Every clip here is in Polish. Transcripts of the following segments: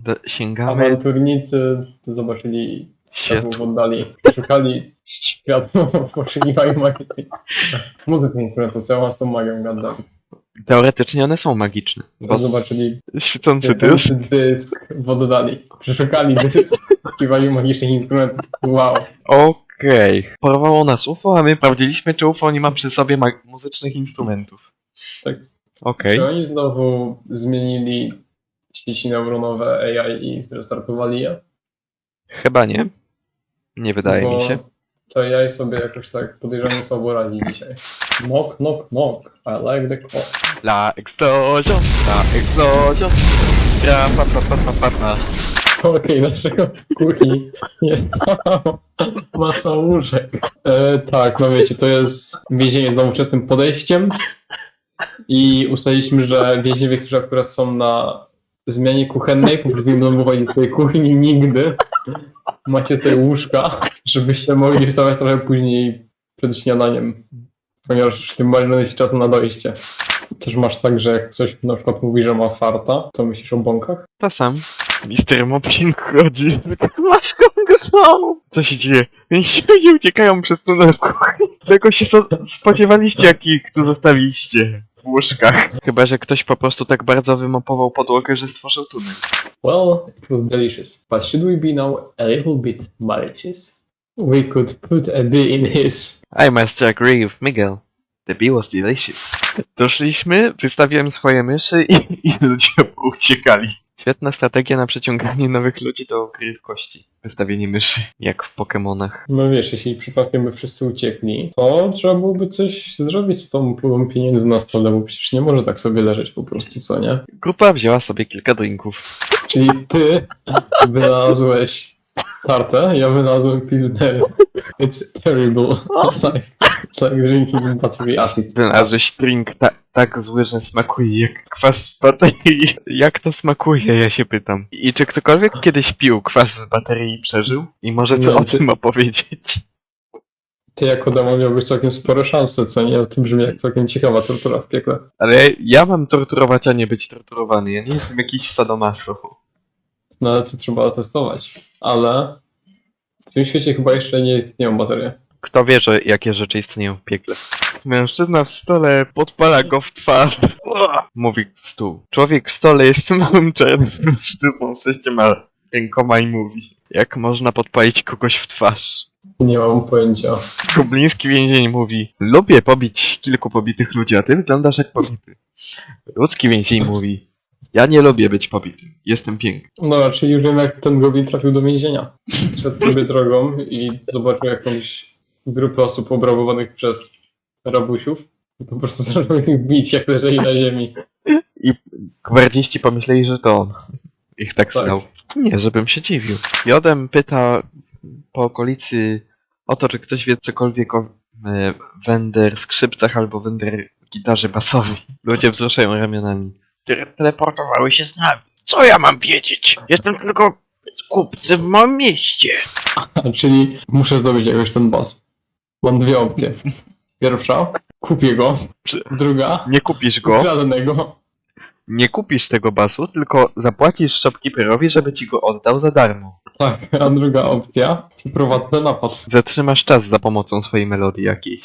Do, sięgamy Awanturnicy zobaczyli światło w oddali, szukali światło w poszukiwaniu magii. Co ja mam z tą magią gadam. Teoretycznie one są magiczne. Bo Zobaczyli świecący dysk. dysk w oddali. Przeszukali dysk w poszukiwaniu magicznych instrumentów. Wow. Okej. Porwało nas UFO, a my sprawdziliśmy, czy UFO nie ma przy sobie muzycznych instrumentów. Tak. Okej. Czy oni znowu zmienili sieci neuronowe AI i zrestartowali je? Chyba nie. Nie wydaje Bo mi się. To AI sobie jakoś tak podejrzanie słabo radzi dzisiaj. Knock, knock, knock. I like the call. La explosion, la explosion. Ra, pa, pa, pa, pa, pa, pa. Okej, dlaczego w kuchni jest masa łóżek? E, tak, no wiecie, to jest więzienie z nowoczesnym podejściem i ustaliliśmy, że więźniowie, którzy akurat są na zmianie kuchennej, po prostu nie będą wychodzić z tej kuchni nigdy. Macie tutaj łóżka, żebyście mogli wstawać trochę później przed śniadaniem, ponieważ nie będzie czasu na dojście. Też masz tak, że jak ktoś na przykład mówi, że ma farta, to myślisz o bąkach? Czasem Mister Mopsin chodzi z są. Co się dzieje? Więźniowie uciekają przez tunel w kuchni. Tego się spodziewaliście, jakich tu zostawiliście w łóżkach. Chyba, że ktoś po prostu tak bardzo wymopował podłogę, że stworzył tunel. Well, it was delicious. But should we be now a little bit malicious? We could put a bee in his. I must agree with Miguel. The bee was delicious. Doszliśmy, wystawiłem swoje myszy i, i ludzie uciekali. Świetna strategia na przyciąganie nowych ludzi do gry w kości. Wystawienie myszy, jak w Pokemonach. No wiesz, jeśli przypadkiem by wszyscy uciekli, to trzeba byłoby coś zrobić z tą pulą pieniędzy na stole, bo przecież nie może tak sobie leżeć po prostu, co nie? Grupa wzięła sobie kilka drinków. Czyli ty wynalazłeś tartę, ja wynalazłem pilsner. It's terrible. It's like drinking battery acid. Wynalazłeś drink ta tak zły, że smakuje jak kwas z baterii. Jak to smakuje, ja się pytam. I czy ktokolwiek kiedyś pił kwas z baterii i przeżył? I może co Nie, o ty- tym opowiedzieć? Ty jako demon miałbyś całkiem spore szanse, co nie? To brzmi jak całkiem ciekawa tortura w piekle. Ale ja mam torturować, a nie być torturowany. Ja nie jestem jakiś sadomaso. No ale to trzeba testować. Ale w tym świecie chyba jeszcze nie istnieją baterie. Kto wie, że jakie rzeczy istnieją w piekle? Mężczyzna w stole podpala go w twarz. Ua! Mówi stół. Człowiek w stole jest małym czarnym mężczyzną z sześcioma rękoma i mówi. Jak można podpalić kogoś w twarz? Nie mam pojęcia. Gobliński więzień mówi. Lubię pobić kilku pobitych ludzi, a ty wyglądasz jak pobity. Ludzki więzień mówi. Ja nie lubię być pobity. Jestem piękny. No, czyli już wiem jak ten goblin trafił do więzienia. Szedł sobie drogą i zobaczył jakąś grupę osób obrabowanych przez rabusiów. I po prostu zaczął ich bić, jak leżeli na ziemi. I gwardziści pomyśleli, że to on. Ich tak Tak. stał. Nie, żebym się dziwił. Jodem pyta po okolicy o to, czy ktoś wie cokolwiek o e, Wender skrzypcach albo Wender gitarze basowej. Ludzie wzruszają ramionami. Tele- Teleportowały się z nami. Co ja mam wiedzieć? Jestem tylko kupcem w małym mieście. A, czyli muszę zdobyć jakoś ten boss. Mam dwie opcje. Pierwsza, kupię go. Druga, Nie kupisz go, ukradnę go. nie kupisz tego basu, tylko zapłacisz shopkeeperowi, żeby ci go oddał za darmo. Tak, a druga opcja, przeprowadzę napad. Zatrzymasz czas za pomocą swojej melodii jakiejś.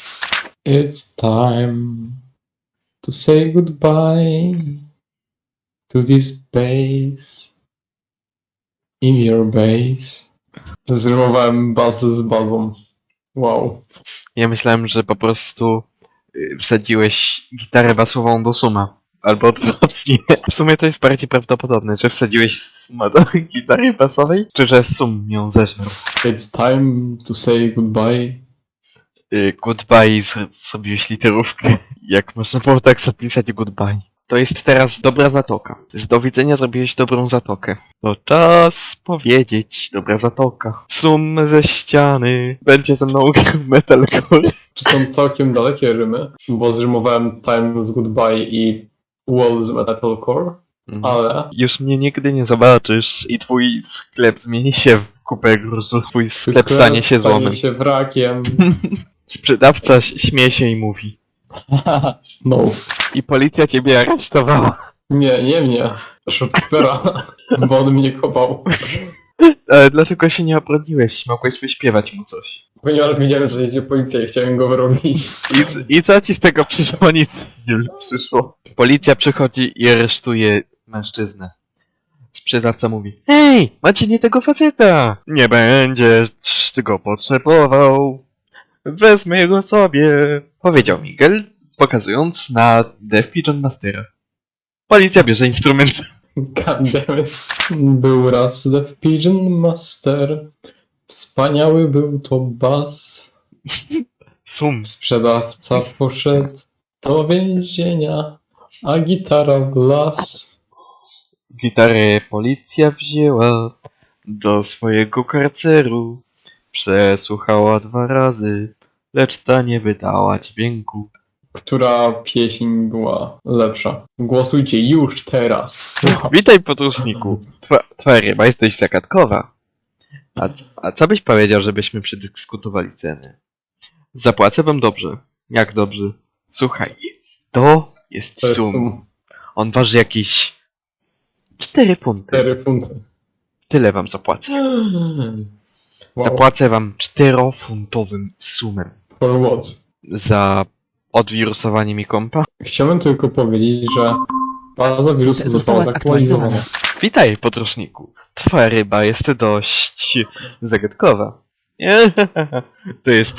It's time to say goodbye to this base in your base. Zrymowałem bazę z bazą. Wow. Ja myślałem, że po prostu y, wsadziłeś gitarę basową do suma. Albo odwrotnie. W sumie to jest bardziej prawdopodobne, że wsadziłeś suma do gitary basowej, czy że sum ją zeżarł. It's time to say goodbye. Y, Goodbye z- zrobiłeś literówkę. Jak można było tak zapisać goodbye? To jest teraz dobra zatoka. Z do widzenia zrobiłeś dobrą zatokę. To czas powiedzieć dobra zatoka. Sum ze ściany. Będzie ze mną grał metalcore. Czy są całkiem dalekie rymy, bo zrymowałem time z goodbye i wall z metalcore, Mhm. ale Już mnie nigdy nie zobaczysz i twój sklep zmieni się w kupę gruzu. Twój sklep stanie się złomem. się wrakiem. Sprzedawca śmieje się i mówi. No. I policja ciebie aresztowała. Nie, nie mnie. shopkeepera, bo on mnie kopał. Ale dlaczego się nie obroniłeś? Mogłeś wyśpiewać mu coś. Ponieważ widziałem, że jedzie policja i chciałem go wyrobić. I, I co ci z tego przyszło? Nic nie przyszło. Policja przychodzi i aresztuje mężczyznę. Sprzedawca mówi Hej, macie nie tego faceta! Nie będziesz go potrzebował. Wezmę go sobie. Powiedział Miguel, pokazując na Death Pigeon Mastera. Policja bierze instrument. Goddammit. Był raz Death Pigeon Master. Wspaniały był to bas. Sum. Sprzedawca poszedł do więzienia, a gitara w las. Gitarę policja wzięła do swojego karceru. Przesłuchała dwa razy, lecz ta nie wydała dźwięku. Która pieśń była lepsza? Głosujcie już teraz. Witaj podróżniku. Twa, twoja ryba jesteś zagadkowa. A, a co byś powiedział, żebyśmy przedyskutowali ceny? Zapłacę wam dobrze. Jak dobrze? Słuchaj, to jest To jest sum. sum. On waży jakieś 4 funty. 4 funty. Tyle wam zapłacę. Wow. Zapłacę wam 4-funtowym sumem For what? za odwirusowanie mi kompa. Chciałbym tylko powiedzieć, że baza wirusu Została zaktualizowana. Witaj, podróżniku. Twoja ryba jest dość zagadkowa. To jest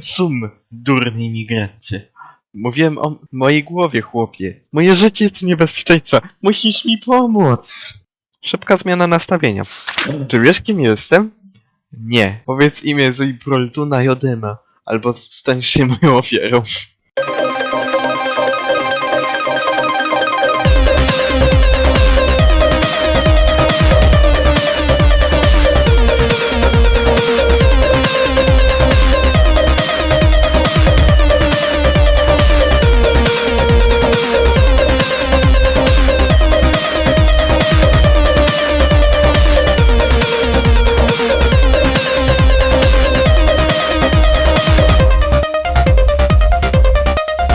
sum, durny imigrancie. Mówiłem o mojej głowie, chłopie. Moje życie jest niebezpieczeństwa. Musisz mi pomóc. Szybka zmiana nastawienia. Czy wiesz, kim jestem? Nie. Powiedz imię Zuibroltuna Jodema, albo staniesz się moją ofiarą.